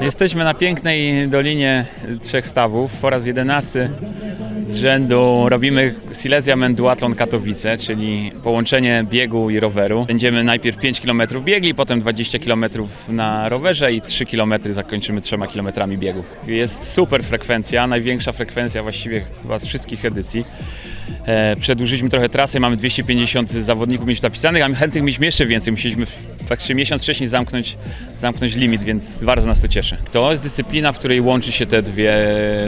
Jesteśmy na pięknej Dolinie Trzech Stawów. Po raz jedenasty z rzędu robimy Silesia Men Duathlon Katowice, czyli połączenie biegu i roweru. Będziemy najpierw 5 km biegli, potem 20 km na rowerze i 3 km zakończymy 3 km biegu. Jest super frekwencja, największa frekwencja właściwie chyba z wszystkich edycji. E, Przedłużyliśmy trochę trasę, mamy 250 zawodników mieć zapisanych, a chętnych mieliśmy jeszcze więcej. Musieliśmy praktycznie miesiąc wcześniej zamknąć, zamknąć limit, więc bardzo nas to cieszy. To jest dyscyplina, w której łączy się te dwie,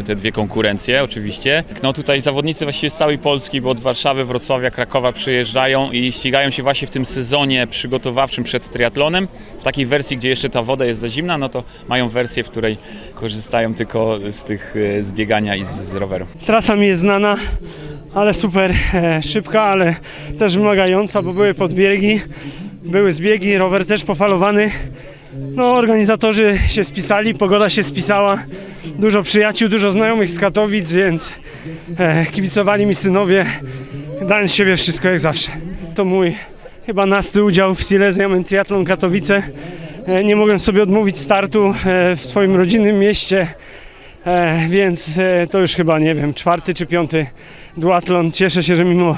te dwie konkurencje oczywiście. No tutaj zawodnicy właściwie z całej Polski, bo od Warszawy, Wrocławia, Krakowa przyjeżdżają i ścigają się właśnie w tym sezonie przygotowawczym przed triatlonem. W takiej wersji, gdzie jeszcze ta woda jest za zimna, no to mają wersję, w której korzystają tylko z tych e, z biegania i z, z roweru. Trasa mi jest znana, ale super e, szybka, ale też wymagająca, bo były podbiegi, były zbiegi, rower też pofalowany. No, organizatorzy się spisali, pogoda się spisała, dużo przyjaciół, dużo znajomych z Katowic, więc e, kibicowali mi synowie, dałem z siebie wszystko jak zawsze. To mój chyba nasty udział w Silesia Men Triathlon Katowice. E, nie mogłem sobie odmówić startu e, w swoim rodzinnym mieście. E, więc e, to już chyba, nie wiem, czwarty czy piąty duatlon. Cieszę się, że mimo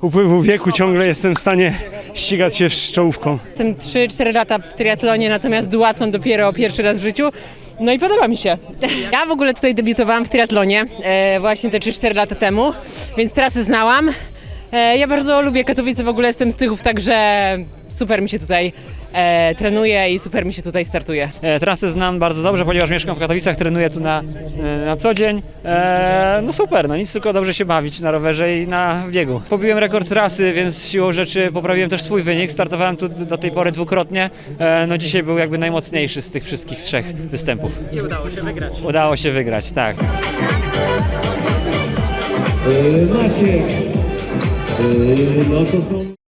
upływu wieku ciągle jestem w stanie ścigać się z czołówką. Jestem 3-4 lata w triatlonie, natomiast duatlon dopiero pierwszy raz w życiu. No i podoba mi się. Ja w ogóle tutaj debiutowałam w triatlonie e, właśnie te 3-4 lata temu, więc trasy znałam. E, ja bardzo lubię Katowice, w ogóle jestem z Tychów, także super mi się tutaj e, trenuje i super mi się tutaj startuje. E, Trasy znam bardzo dobrze, ponieważ mieszkam w Katowicach, trenuję tu na, e, na co dzień. E, no super, no nic tylko dobrze się bawić na rowerze i na biegu. Pobiłem rekord trasy, więc siłą rzeczy poprawiłem też swój wynik. Startowałem tu do tej pory dwukrotnie. E, no dzisiaj był jakby najmocniejszy z tych wszystkich trzech występów. I udało się wygrać. Udało się wygrać, tak. Maciek. ええ、まあ、そう。